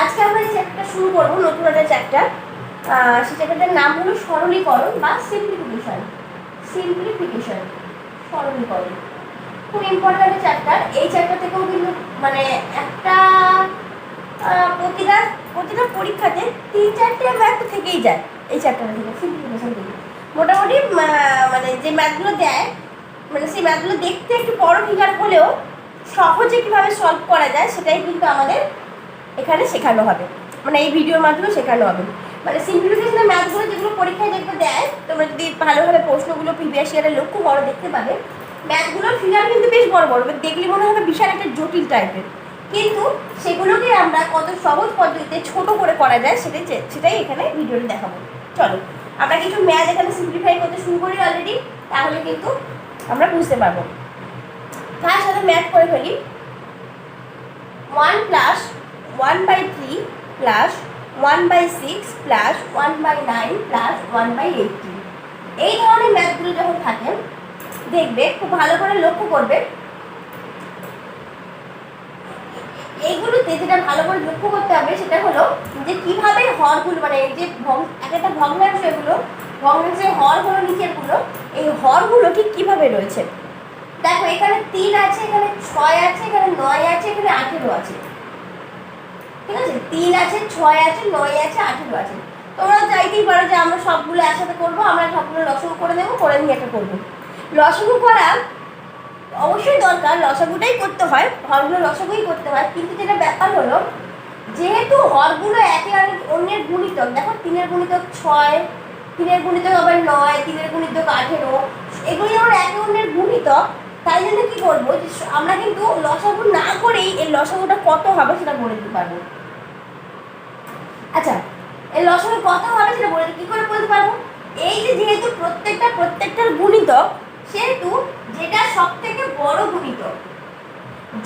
আজকে আমরা যে চ্যাপ্টারটা শুরু করব, নতুন একটা চ্যাপ্টার সেই চ্যাপ্টারটার নাম হলো সরলীকরণ বা সিম্পলিফিকেশন সিম্পলিফিকেশন সরলীকরণ। খুব ইম্পর্ট্যান্ট চ্যাপ্টার এই চ্যাপ্টার থেকেও কিন্তু মানে একটা প্রতিটা প্রতিটা পরীক্ষাতে তিন চারটে ম্যাথ থেকেই যায় এই চ্যাপ্টারটা থেকে সিম্পলিফিকেশন থেকে। মোটামুটি মানে যে ম্যাথগুলো দেয় মানে সেই ম্যাথগুলো দেখতে একটু বড় ফিগার হলেও সহজে কীভাবে সলভ করা যায় সেটাই কিন্তু আমাদের এখানে শেখানো হবে। মানে এই ভিডিওর মাধ্যমে শেখানো হবে। মানে সিম্পলিফিকেশনের ম্যাথগুলো যেগুলো পরীক্ষায় দেখবে দেয়, তোমরা যদি ভালোভাবে প্রশ্নগুলো প্রিভিয়াস ইয়ারে লক্ষ্য করো, দেখতে পাবে ম্যাথগুলোর ফিগার কিন্তু বেশ বড় বড় এবার দেখলে মনে হবে বিশাল একটা জটিল টাইপের কিন্তু সেগুলোকে আমরা কত সহজ পদ্ধতিতে ছোট করে করা যায় সেটাই সেটাই এখানে ভিডিওতে দেখাবো। চলো, আমরা কিছু ম্যাথ এখানে সিম্পলিফাই করতে শুরু করি অলরেডি তাহলে কিন্তু আমরা বুঝতে পারব। ফার্স্ট সাথে ম্যাথ করে ফেলি। One plus one by three plus one by six plus one by nine plus one by eighteen এই ধরনের ম্যাথগুলো যখন থাকে, দেখবে খুব ভালো করে লক্ষ্য করবে। এইগুলোতে যেটা ভালো করে লক্ষ্য করতে হবে সেটা হলো যে কীভাবে হরগুলো মানে যে এক একটা ভগ্নাংশ এগুলো, ভগ্নাংশের হরগুলো নিচেরগুলো এই হরগুলো ঠিক কীভাবে রয়েছে? দেখো, এখানে তিন আছে, এখানে ছয় আছে, এখানে নয় আছে, এখানে আঠেরো আছে। ঠিক আছে? তিন আছে, ছয় আছে, নয় আছে, আঠেরো আছে। তোমরা চাইতেই পারো যে আমরা সবগুলো একসাথে করব, আমরা সবগুলো লসগু করে দেবো, করে নিয়ে একটা করব। লসগু করা অবশ্যই দরকার, লসাগুটাই করতে হয়, হরগুলো লসাগুই করতে হয়। কিন্তু যেটা ব্যাপার হলো, যেহেতু হরগুলো একে অনেক, অন্যের গুণিতক, দেখো তিনের গুণিতক ছয়, তিনের গুণিতক আবার নয়, তিনের গুণিতক আঠেরো এগুলি আমার একে অন্যের গুণিতক। তাই জন্য কি করব যে আমরা কিন্তু লসাগু না করেই এই লসাগুটা কত হবে সেটা বলে দিতে পারব। আচ্ছা এই লসাগু কত হবে সেটা বলে। কি করে বলতে পারব? এই যে যেহেতু প্রত্যেকটা, প্রত্যেকটার গুণিতক, সেহেতু যেটা সব থেকে বড় গুণিতক,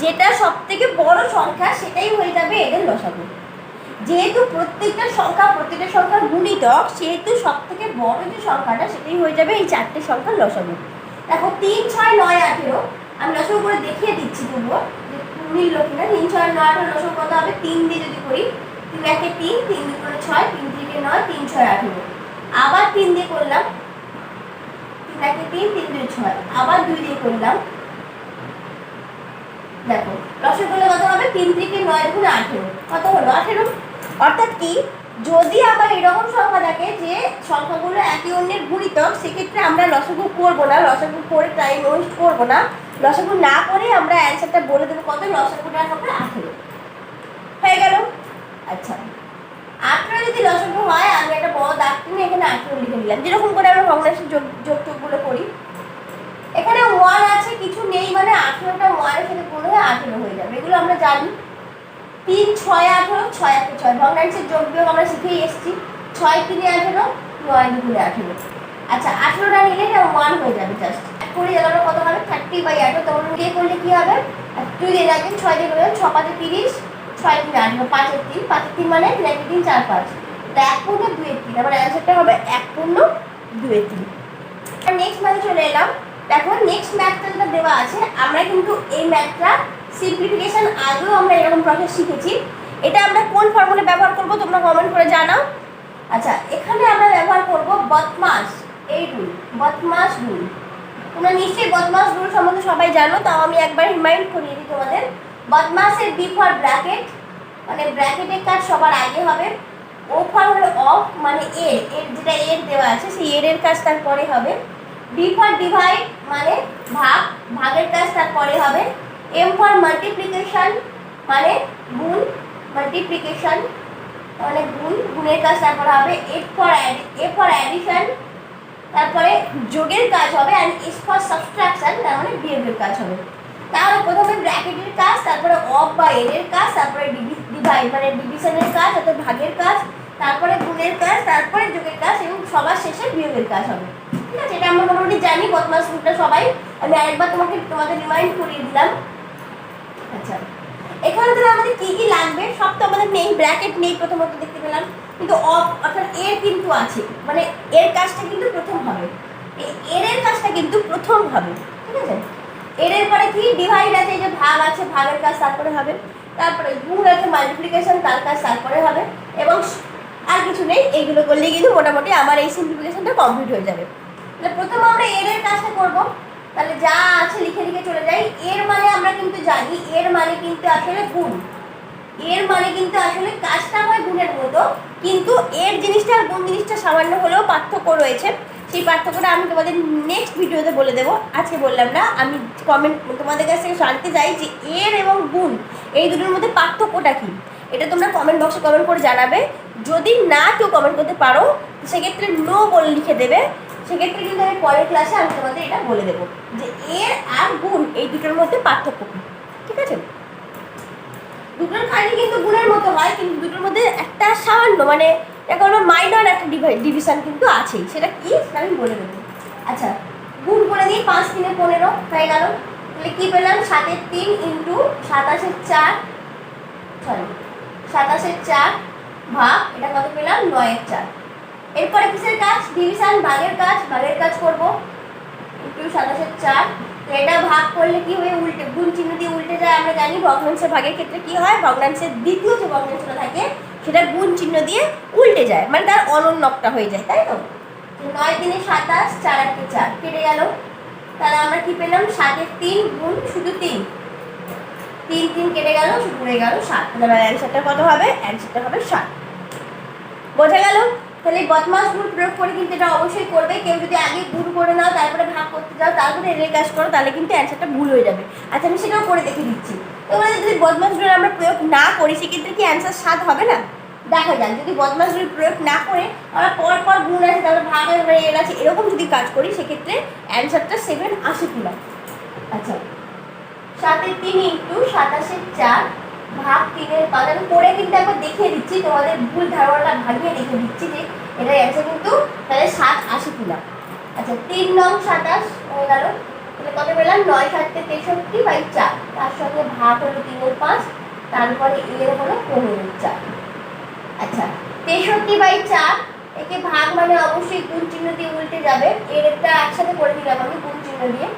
যেটা সব থেকে বড় সংখ্যা, সেটাই হয়ে যাবে এদের লসাগু। যেহেতু প্রত্যেকটা সংখ্যা, প্রত্যেকটা সংখ্যার গুণিতক, সেহেতু সব থেকে বড় যে সংখ্যাটা, সেটাই হয়ে যাবে এই চারটে সংখ্যার লসাগু। দেখো, তিন, ছয়, নয়, আঠেরো। আমি লসাগু করে দেখিয়ে দিচ্ছি তবুও যে মিললো কিনা। তিন, ছয়, নয়, আঠেরো লসাগু কত হবে? তিন দিয়ে যদি করি, তিন একে তিন তিন দুই করে ছয়, তিন থেকে নয়, তিন, ছয়, আঠেরো। আবার তিন দিয়ে করলাম, তিন একে তিন তিন দুই, ছয়। আবার দুই দিয়ে করলাম, দেখো লসের করলে কত হবে? তিন থেকে নয় গুণ আঠেরো। কত হলো? আঠেরো। অর্থাৎ কি? যদি আবার এরকম সংখ্যা থাকে যে সংখ্যাগুলো একে অন্যের গুণিতক, সেক্ষেত্রে আমরা লসগু করব না, লসগু করে টাইম ওয়েস্ট করব না। লসগু না করে আমরা অ্যান্সারটা বলে দেবো কত? লসগুটা হবে আঠেরো। হয়ে গেল? আচ্ছা। আঠেরো যদি লসগু হয়, আমি একটা বড় দাগ টেনে এখানে আঠেরো লিখে নিলাম। যেরকম করে আমরা ভগ্নাংশের যোগ যোগ করি। এখানে ওয়ান আছে, কিছু নেই মানে আঠেরোটা ওয়ানের সাথে গুণ হয়ে আঠেরো হয়ে যাবে। এগুলো আমরা জানি। তিন, ছয় আঠেরো ছয় একে ছয় ভগ্নাংশের যোগ বিয়োগ আমরা শিখেই এসেছি। ছয় তিনে আঠেরো, নয় দুগুণে আঠেরো। আচ্ছা আঠেরোটা নিলে এটা ওয়ান হয়ে যাবে জাস্ট করে গেলে কত হবে? থার্টি বাই আঠেরো, তখন দিয়ে করলে কি হবে? দুই দিয়ে রাখবেন ছয় দিয়ে করবেন ছ পাঁচে তিরিশ, ছয় তিনে আঠেরো পাঁচের তিন পাঁচের তিন মানে তিন তিন চার পাঁচ। তা এক পূর্ণ দুয়ের তিন আমার অ্যান্সারটা হবে এক পূর্ণ দুয়ের তিন। আর নেক্সট ম্যাথে চলে এলাম। দেখো নেক্সট ম্যাথটা যেটা দেওয়া আছে, আমরা কিন্তু এই ম্যাথটা সিম্পলিফিকেশন আগেও আমরা এরকম প্রসেস শিখেছি। এটা আমরা কোন ফর্মুলা ব্যবহার করব তোমরা কমেন্ট করে জানাও। আচ্ছা এখানে আমরা ব্যবহার করব বদমাস, এই রুল বদমাস রুল তোমরা নিশ্চয়ই বদমাস রুল সম্বন্ধে সবাই জানো, তাও আমি একবার রিমাইন্ড করিয়ে দিই তোমাদের। বদমাসের বি ফর ব্র্যাকেট মানে ব্র্যাকেটের কাজ সবার আগে হবে। ও ফর হলো অফ মানে এর এর যেটা এর দেওয়া আছে, সেই এর এর কাজ তারপরে হবে। ডি ফর ডিভাইড মানে ভাগ, ভাগের কাজ তারপরে হবে। এম ফর মাল্টিপ্লিকেশন মানে গুণ মাল্টিপ্লিকেশন মানে গুণ, গুণের কাজ তারপরে হবে F for A for addition তারপরে যোগের কাজ হবে আর এস ফর সাবস্ট্রাকশন তার মানে বিয়োগের কাজ হবে। তাহলে প্রথমে ব্র্যাকেটের কাজ, তারপরে অফ বা এর কাজ, তারপরে ডিভাইড মানে ডিভিশনের কাজ, অর্থাৎ ভাগের কাজ, তারপরে গুণের কাজ, তারপরে যোগের কাজ এবং সবার শেষে বিয়োগের কাজ হবে। ঠিক আছে? এটা আমরা মোটামুটি জানি, বদমাস রুটটা সবাই। আমি আরেকবার তোমাকে, তোমাদের রিমাইন্ড করিয়ে দিলাম। আচ্ছা। এখানে তাহলে আমাদের কি কি লাগবে? সব তো আমাদের নেই ব্র্যাকেট নেই প্রথমত দেখতে পেলাম। কিন্তু অফ অর্থাৎ এর কিন্তু আছে। মানে এর কাজটা কিন্তু প্রথম হবে। এর এর কাজটা কিন্তু প্রথম হবে। ঠিক আছে? এর এর পরে কি? ডিভাইড আছে যে ভাগ আছে, ভাগের কাজ তারপরে হবে। তারপরে গুণ আছে মাল্টিপ্লিকেশন তার কাজ তারপরে হবে। এবং আর কিছু নেই এইগুলো করলে কিন্তু মোটামুটি আমার এই সিম্পলিফিকেশনটা কমপ্লিট হয়ে যাবে। তাহলে প্রথম আমরা এর এর কাজটা করব। তাহলে যা আছে লিখে লিখে চলে যাই। এর মানে আমরা কিন্তু জানি, এর মানে কিন্তু আসলে গুণ। এর মানে কিন্তু আসলে কাজটা হয় গুণের মতো, কিন্তু এর জিনিসটা আর গুণ জিনিসটা সামান্য হলেও পার্থক্য রয়েছে। সেই পার্থক্যটা আমি তোমাদের নেক্সট ভিডিওতে বলে দেবো। আজকে বললাম না, আমি কমেন্ট তোমাদের কাছ থেকে জানতে চাই যে এর এবং গুণ, এই দুটোর মধ্যে পার্থক্যটা কী? এটা তোমরা কমেন্ট বক্সে কমেন্ট করে জানাবে। যদি না কেউ কমেন্ট করতে পারো সেক্ষেত্রে নো বলে লিখে দেবে। সেক্ষেত্রে কিন্তু আমি পরের ক্লাসে আমি তোমাদের এটা বলে দেবো যে এর আর গুণ এই দুটোর মধ্যে পার্থক্য কী, ঠিক আছে? দুটোর কাজই কিন্তু গুণের মতো হয়, কিন্তু দুটোর মধ্যে একটা সামান্য মানে এখন মাইনর একটা ডিভিশন কিন্তু আছেই, সেটা কি? আমি বলে দেবো। আচ্ছা গুণ করে দিই পাঁচ, তিনে পনেরো হয়ে গেল। তাহলে কী পেলাম? সাতের তিন ইন্টু সাতাশের চার সরি সাতাশের চার ভাগ, এটা কত পেলাম? নয়ের চার। এরপরে কিসের কাজ? ডিভিশন ভাগের কাজ। ভাগের কাজ করব। একটু সাতাশের চার। তো এটা ভাগ করলে কি হয়ে? উল্টে, গুণ চিহ্ন দিয়ে উল্টে যায়, আমরা জানি ভগ্নাংশের ভাগের ক্ষেত্রে কি হয়? ভগ্নাংশের দ্বিতীয় যে ভগ্নাংশটা থাকে, সেটা গুণ চিহ্ন দিয়ে উল্টে যায়। মানে তার অনন্যকটা হয়ে যায়, তাই তো? নয় দিনে সাতাশ, চার আটকে চার। কেটে গেল। তাহলে আমরা কি পেলাম? সাতের তিন গুণ শুধু তিন। তিন তিন কেটে গেল রয়ে গেল সাত। তাহলে অ্যান্সারটা কত হবে? অ্যান্সারটা হবে সাত। বোঝা গেল? তাহলে বদমাস গুণ প্রয়োগ করে কিন্তু এটা অবশ্যই করবে। কেউ যদি আগে গুণ করে নাও, তারপরে ভাগ করতে যাও, তারপরে এর কাজ করো, তাহলে কিন্তু অ্যান্সারটা ভুল হয়ে যাবে। আচ্ছা আমি সেটাও করে দেখে দিচ্ছি। তোমরা যদি বদমাস গুণ আমরা প্রয়োগ না করি, সেক্ষেত্রে কি অ্যান্সার স্বাদ হবে না? দেখা যাক, যদি বদমাস গুণ প্রয়োগ না করে, আমরা পর পর গুণ আছে, তারপরে ভাগ আছে এর আছে, এরকম যদি কাজ করি, সেক্ষেত্রে অ্যান্সারটা সেভেন আসে কিনা? আচ্ছা সাতের তিন ইন্টু সাতাশের চার ভাগ তিনের পাঁচ। আমি করে কিন্তু একবার দেখিয়ে দিচ্ছি, তোমাদের ভুল ধারণাটা ভাঙিয়ে দেখিয়ে দিচ্ছি যে এটা অ্যান্সার কিন্তু তাহলে সাত আসে কিনা আচ্ছা তিন নং সাতাশ হয়ে গেল। তাহলে কত পেলাম? নয় সাতটে তেষট্টি বাই চার। তার সঙ্গে ভাগ হলো তিনের পাঁচ, তারপরে এর হলো পনেরো চার। আচ্ছা তেষট্টি বাই চার, একে ভাগ মানে অবশ্যই গুণ চিহ্ন দিয়ে উল্টে যাবে। এর একটা একসাথে করে দিলাম আমি গুণ চিহ্ন দিয়ে।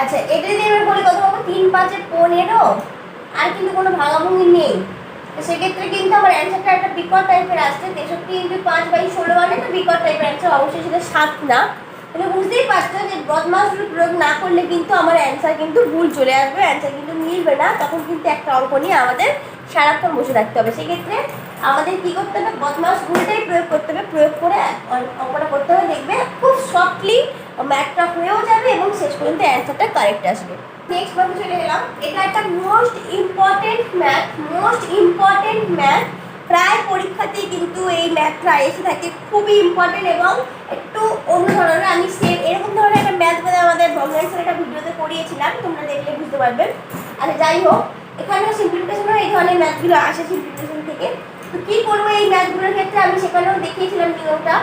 আচ্ছা এটা যদি এবার বলি কত পাবো তিন পাঁচে পনেরো, আর কিন্তু কোনো ভাঙাভুঙি নেই। সেক্ষেত্রে কিন্তু আমার অ্যান্সারটা একটা বিকট টাইপের আসছে। তেষট্টি ইন্টু পাঁচ বাই ষোলো মানে একটা বিকট টাইপের অ্যান্সার অবশ্যই সেটা সাত না। তাহলে বুঝতেই পারছ যে বদমাস প্রয়োগ না করলে কিন্তু আমার অ্যান্সার কিন্তু ভুল চলে আসবে অ্যান্সার কিন্তু মিলবে না। তখন কিন্তু একটা অঙ্ক নিয়ে আমাদের সারাক্ষণ বসে থাকতে হবে। সেক্ষেত্রে আমাদের কী করতে হবে? বদমাস ভুলটাই প্রয়োগ করতে হবে। প্রয়োগ করে অঙ্কটা করতে হবে। দেখবে খুব সফটলি ম্যাথটা হয়েও যাবে এবং শেষ পর্যন্ত অ্যান্সারটা কারেক্ট আসবে। নেক্সট ভাবে চলে গেলাম এটা একটা most important math most important math প্রায় পরীক্ষাতেই কিন্তু এই ম্যাথটা এসে থাকে। খুবই ইম্পর্টেন্ট এবং একটু অন্য ধরনের। আমি সেম এরকম ধরনের একটা ম্যাথ বলে আমাদের ভগ্নাংশের একটা ভিডিওতে পড়িয়েছিলাম তোমরা দেখলে বুঝতে পারবে। আচ্ছা যাই হোক। এখানেও সিম্পলিফিকেশনও এই ধরনের ম্যাথগুলো আসে সিম্পলিফিকেশন থেকে। তো কী করব এই ম্যাথগুলোর ক্ষেত্রে? আমি সেখানেও দেখিয়েছিলাম নিয়মটা।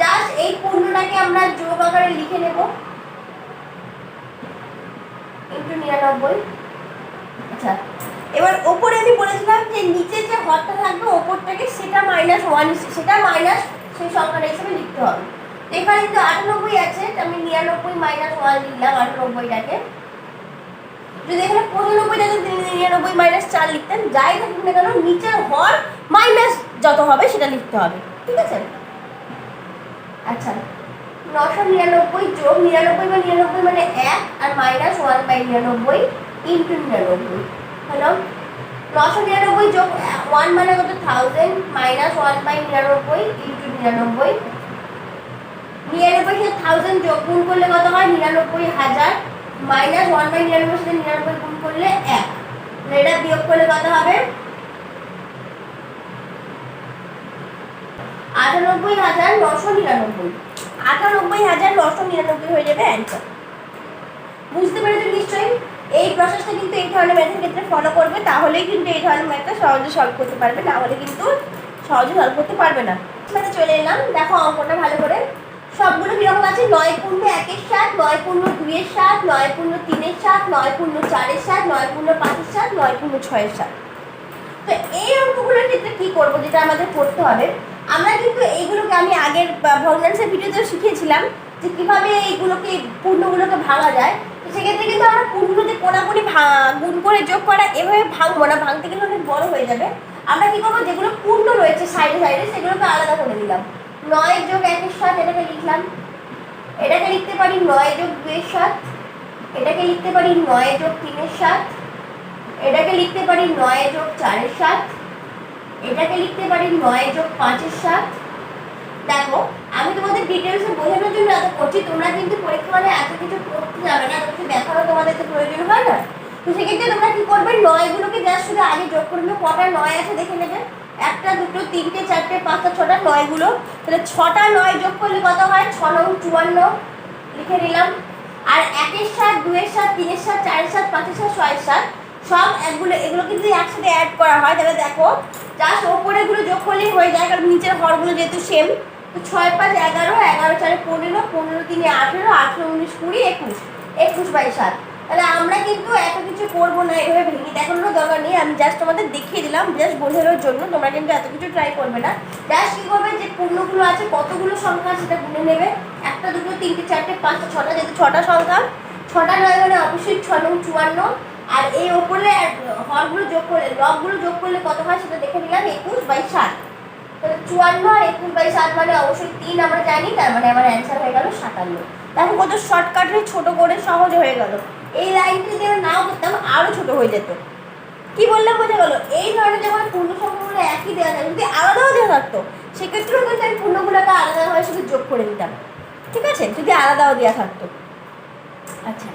জাস্ট এই পূর্ণটাকে আমরা যোগ আকারে লিখে নেব। আচ্ছা এবার ওপরে আমি বলেছিলাম যে নিচে যে হরটা থাকবে ওপরটাকে সেটা মাইনাস ওয়ান সেটা মাইনাস সেই সংখ্যাটা হিসেবে লিখতে হবে। এখানে কিন্তু আটানব্বই আছে আমি নিরানব্বই মাইনাস ওয়ান লিখলাম আটানব্বইটাকে যদি এখানে পঁচানব্বই থাকে নিরানব্বই মাইনাস চার লিখতেন। যাই থাকুক না কেন, নিচের হর মাইনাস যত হবে সেটা লিখতে হবে। ঠিক আছে? আচ্ছা নশো নিরানব্বই যোগ নিরানব্বই বা নিরানব্বই মানে এক আর মাইনাস ওয়ান বাই নিরানব্বই ইন্টু নিরানব্বই। হ্যালো নশো নিরানব্বই যোগ ওয়ান মানে কত? থাউজেন্ড মাইনাস ওয়ান বাই নিরানব্বই ইন্টু নিরানব্বই। নিরানব্বই সাথে থাউজেন্ড যোগ গুণ করলে কত হয়? নিরানব্বই হাজার মাইনাস ওয়ান বাই নিরানব্বই সাথে নিরানব্বই গুণ করলে এক। এটা বিয়োগ করলে কত হবে? আটানব্বই হাজার নশো নিরানব্বই। আটানব্বই হাজার নশো নিরানব্বই হয়ে যাবে অ্যান্সার। বুঝতে পেরেছ নিশ্চয়ই? এই প্রসেসটা কিন্তু এই ধরনের ম্যাথের ক্ষেত্রে ফলো করবে, তাহলেই কিন্তু এই ধরনের ম্যাথটা সহজে সলভ করতে পারবে, না হলে কিন্তু সহজে সলভ করতে পারবে না। মানে চলে এলাম, দেখো অঙ্কটা ভালো করে। সবগুলো কীরকম আছে? নয় পূর্ণ একের সাত নয় পূর্ণ দুইয়ের সাত নয় পূর্ণ তিনের সাত নয় পূর্ণ চারের সাত নয় পূর্ণ পাঁচের সাত নয় পূর্ণ ছয়ের সাত তো এই অঙ্কগুলোর ক্ষেত্রে কি করব, যেটা আমাদের করতে হবে আমরা কিন্তু এইগুলোকে আমি আগের ভগ্নাংশের ভিডিওতেও শিখিয়েছিলাম যে কীভাবে এইগুলোকে, পূর্ণগুলোকে ভাঙা যায়। তো সেক্ষেত্রে কিন্তু আমরা পূর্ণতে কোনাকুনি গুণ করে যোগ করা, এভাবে ভাঙবো না, ভাঙতে গেলে অনেক বড় হয়ে যাবে। আমরা কী করব, যেগুলো পূর্ণ রয়েছে সাইডে সাইডে সেগুলোকে আলাদা করে দিলাম নয় যোগ একের সাত এটাকে লিখলাম। এটাকে লিখতে পারি নয় যোগ দুয়ের সাত এটাকে লিখতে পারি নয় যোগ তিনের সাত এটাকে লিখতে পারি নয় যোগ চারের সাত এটাকে লিখতে পারি নয় যোগ পাঁচের সাত। দেখো, আমি তোমাদের ডিটেলসে বোঝানোর জন্য এত করছি, তোমরা কিন্তু পরীক্ষা মানে এত কিছু করতে যাবে না কিছু দেখারও তোমাদের তো প্রয়োজন হয় না। তো সেক্ষেত্রে তোমরা কি করবে, নয়গুলোকে জাস্ট শুধু আগে যোগ করে নেবে কটা নয় আছে দেখে নেবে। একটা, দুটো, তিনটে, চারটে, পাঁচটা, ছটা, নয়গুলো। তাহলে ছটা, নয় যোগ করলে কত হয়? ছ নং, চুয়ান্ন। লিখে নিলাম। আর একের সাত, দুয়ের সাত, তিনের সাত, চারের সাত, পাঁচের সাত, ছয়ের সাত, সব একগুলো, এগুলো কিন্তু একসাথে অ্যাড করা হয়। তাহলে দেখো জাস্ট ওপরেগুলো যোগ করলেই হয়ে যায়, কারণ নিচের হরগুলো যেহেতু সেম তো ছয় পাঁচ এগারো এগারো চারে পনেরো পনেরো তিনে আঠেরো আঠেরো উনিশ কুড়ি, একুশ একুশ বাই সাত। তাহলে আমরা কিন্তু এত কিছু করব না, এভাবে ভেঙে দেখানোর দরকার নেই, আমি জাস্ট তোমাদের দেখিয়ে দিলাম জাস্ট বোঝানোর জন্য, তোমরা কিন্তু এত কিছু ট্রাই করবে না। জাস্ট কী করবে যে পূর্ণগুলো আছে, কতগুলো সংখ্যা সেটা গুনে নেবে। একটা, দুটো, তিনটে, চারটে, পাঁচটা, ছটা, যেহেতু ছটা সংখ্যা, ছটা নয় মানে অবশ্যই ছ নং চুয়ান্ন আর এই ওপরে হরগুলো যোগ করলে লবগুলো যোগ করলে কত হয় সেটা দেখে নিলাম, একুশ বাই সাত। তাহলে চুয়ান্ন আর একুশ বাই সাত মানে অবশ্যই তিন, আমরা জানি, তার মানে আমার অ্যান্সার হয়ে গেল সাতান্ন। দেখো কত শর্টকাটে ছোট করে সহজ হয়ে গেল। এই লাইনটি যদি নাও করতাম আরও ছোট হয়ে যেত। কি বললাম বোঝা গেল? এই ধরনের যখন পূর্ণ সংখ্যাগুলো একই দেওয়া যায়, যদি আলাদাও দেওয়া থাকতো, সেক্ষেত্রেও কিন্তু আমি পূর্ণগুলোকে আলাদাভাবে শুধু যোগ করে দিতাম ঠিক আছে? যদি আলাদাও দেওয়া থাকতো। আচ্ছা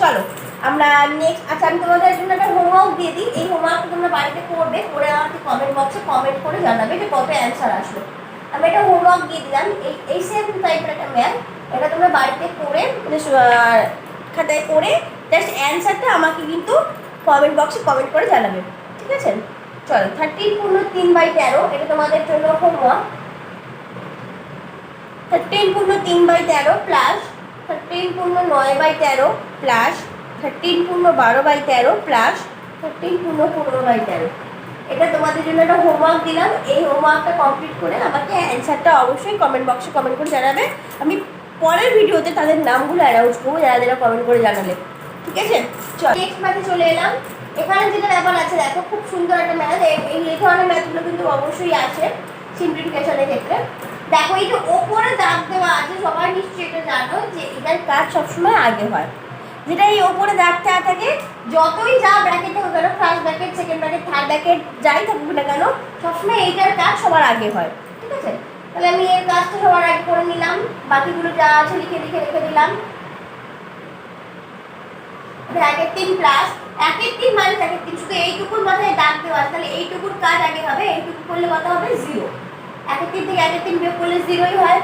চলো। আমরা নেক্সট আচ্ছা আমি তোমাদের জন্য একটা হোমওয়ার্ক দিয়ে দিই। এই হোমওয়ার্ক তোমরা বাড়িতে করবে, করে আমাকে কমেন্ট বক্সে কমেন্ট করে জানাবে যে কত অ্যান্সার আসলো। আমি একটা হোমওয়ার্ক দিয়ে দিলাম। এই এই সেম টাইপের একটা ম্যাথ এটা তোমরা বাড়িতে করে খাতায় করে জাস্ট অ্যান্সারটা আমাকে কিন্তু কমেন্ট বক্সে কমেন্ট করে জানাবে। ঠিক আছে? চলো থার্টিন পূর্ণ তিন বাই তেরো, এটা তোমাদের জন্য হোমওয়ার্ক থার্টিন পূর্ণ তিন বাই তেরো প্লাস থার্টিন পূর্ণ নয় বাই তেরো প্লাস থার্টিন পূর্ণ বারো বাই তেরো প্লাস থার্টিন পূর্ণ পনেরো বাই তেরো। এটা তোমাদের জন্য একটা হোমওয়ার্ক দিলাম। এই হোমওয়ার্কটা কমপ্লিট করে আমাকে অ্যান্সারটা অবশ্যই কমেন্ট বক্সে কমেন্ট করে জানাবে। আমি পরের ভিডিওতে তাদের নামগুলো অ্যানাউন্স করব, যারা যারা কমেন্ট করে জানালে ঠিক আছে? চল। নেক্সট ম্যাথে চলে এলাম। এখানে যেটা ব্যাপার আছে, দেখো খুব সুন্দর একটা ম্যাথ এই ধরনের ম্যাথগুলো কিন্তু অবশ্যই আছে সিম্পলিফিকেশনের ক্ষেত্রে। দেখো, এই যে ওপরে দাগ দেওয়া আছে, সবাই নিশ্চয়ই এটা জানো যে এটার কাজ সবসময় আগে হয়। যেটা এই ওপরে দাগ থাকে, যতই যা ব্র্যাকেট হোক কেন first bracket second bracket third bracket যাই থাকুক না কেন, সবসময় এইটার কাজ সবার আগে হয়, ঠিক আছে? তাহলে আমি এর কাজটা সবার আগে করে নিলাম, বাকিগুলো যা আছে লিখে লিখে রেখে দিলাম। একের তিন প্লাস একের তিন মাইনাস একের তিন, শুধু এইটুকুর মাথায় দাগ দেওয়া তাহলে এইটুকুর কাজ আগে হবে, এইটুকু করলে কত হবে? জিরো একের তিন থেকে একের তিন বিয়োগ করলে জিরোই হয়।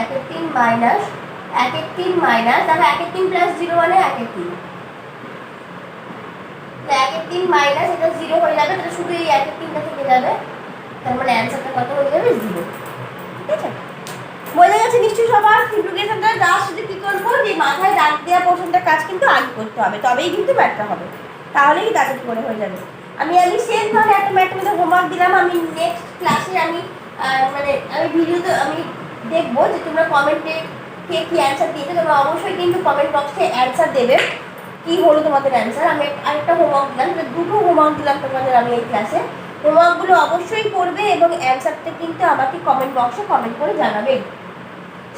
একের তিন মাইনাস একের তিন মাইনাস তাহলে একের তিন প্লাস জিরো মানে একের তিন। তো একের তিন মাইনাস এটা জিরো হয়ে যাবে, তাহলে শুধু এই একের তিনটা থেকে যাবে। তার মানে অ্যান্সারটা কত হয়ে যাবে? জিরো ঠিক আছে? বোঝা গেছে নিশ্চয়ই সবার সিম্পলিফিকেশনটা যা শুধু কি করব? যে মাথায় দাগ দেওয়া পোর্শনটা কাজ কিন্তু আগে করতে হবে, তবেই কিন্তু ব্যাটটা হবে। তাহলেই তাড়াতাড়ি করে হয়ে যাবে। আমি আমি সেম ধরনের একটা ম্যাথ মধ্যে হোমওয়ার্ক দিলাম, আমি নেক্সট ক্লাসে আমি মানে আমি ভিডিওতে আমি দেখব যে তোমরা কমেন্টে কে কী অ্যান্সার দিয়েছে, তোমরা অবশ্যই কিন্তু কমেন্ট বক্সে অ্যান্সার দেবে। কি হলো তোমাদের অ্যান্সার আমি আরেকটা হোমওয়ার্ক দিলাম দুটো হোমওয়ার্ক দিলাম তোমাদের আমি এই ক্লাসে হোমওয়ার্কগুলো অবশ্যই করবে এবং অ্যান্সারটা কিন্তু আমাকে কমেন্ট বক্সে কমেন্ট করে জানাবে।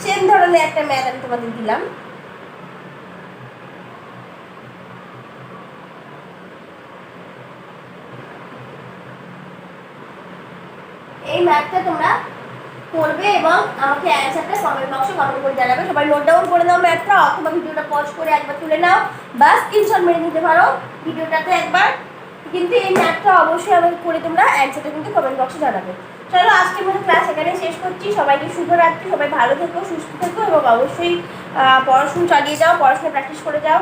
সেম ধরনের একটা ম্যাথ আমি তোমাদের দিলাম। এই ম্যাথটা তোমরা করবে এবং আমাকে অ্যান্সারটা কমেন্ট বক্সে কমেন্ট করে জানাবে। সবাই নোট ডাউন করে নাও ম্যাথটা অথবা ভিডিওটা পজ করে একবার তুলে নাও। বা স্ক্রিনশট মেরে নিতে পারো। ভিডিওটাতে একবার। কিন্তু এই ম্যাথটা অবশ্যই আমাকে করে তোমরা অ্যান্সারটা কিন্তু কমেন্ট বক্সে জানাবে। চলো, আজকের মতো ক্লাস এখানে শেষ করছি। সবাইকে শুভরাত্রি সবাই ভালো থেকো, সুস্থ থেকো এবং অবশ্যই পড়াশুনো চালিয়ে যাও, পড়াশোনা প্র্যাকটিস করে যাও।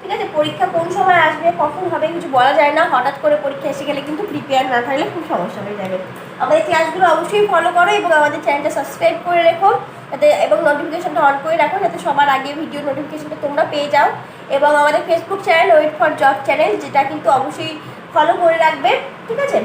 ঠিক আছে, পরীক্ষা কোন সময় আসবে, কখন হবে, কিছু বলা যায় না। হঠাৎ করে পরীক্ষা এসে গেলে কিন্তু প্রিপেয়ার না থাকলে খুব সমস্যা হয়ে যাবে। আমাদের ক্লাসগুলো অবশ্যই ফলো করো এবং আমাদের চ্যানেলটা সাবস্ক্রাইব করে রেখো, যাতে এবং নোটিফিকেশানটা অন করে রাখো, যাতে সবার আগে ভিডিও নোটিফিকেশনটা তোমরা পেয়ে যাও। এবং আমাদের Facebook channel wait for job channel যেটা কিন্তু অবশ্যই ফলো করে রাখবে, ঠিক আছে?